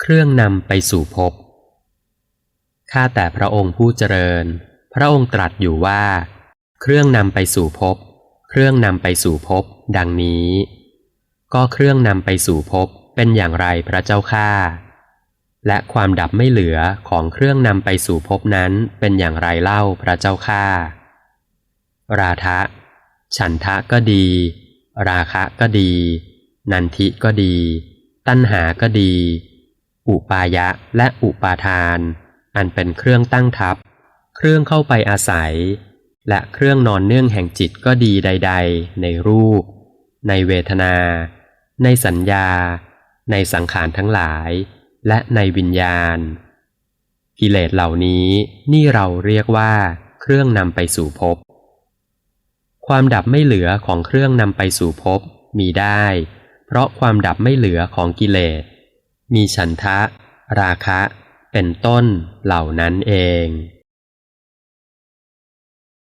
เครื่องนำไปสู่ภพ ข้าแต่พระองค์ผู้เจริญ พระองค์ตรัสอยู่ว่า เครื่องนำไปสู่ภพ เครื่องนำไปสู่ภพ ดังนี้ ก็เครื่องนำไปสู่ภพเป็นอย่างไรพระเจ้าข้า และความดับไม่เหลือของเครื่องนำไปสู่ภพนั้นเป็นอย่างไรเล่าพระเจ้าข้า ราทะ ฉันทะก็ดี ราคะก็ดี นันทิก็ดี ตัณหาก็ดี อุปายะและอุปาทาน อันเป็นเครื่องตั้งทับ เครื่องเข้าไปอาศัย และเครื่องนอนเนื่องแห่งจิตก็ดีใด ๆ ในรูป ในเวทนา ในสัญญา ในสังขารทั้งหลาย และในวิญญาณ กิเลสเหล่านี้นี่เราเรียกว่า เครื่องนำไปสู่ภพความดับไม่เหลือของเครื่องนำไปสู่ภพมีได้ เพราะความดับไม่เหลือของกิเลส มีฉันทะ ราคะ เป็นต้นเหล่านั้นเอง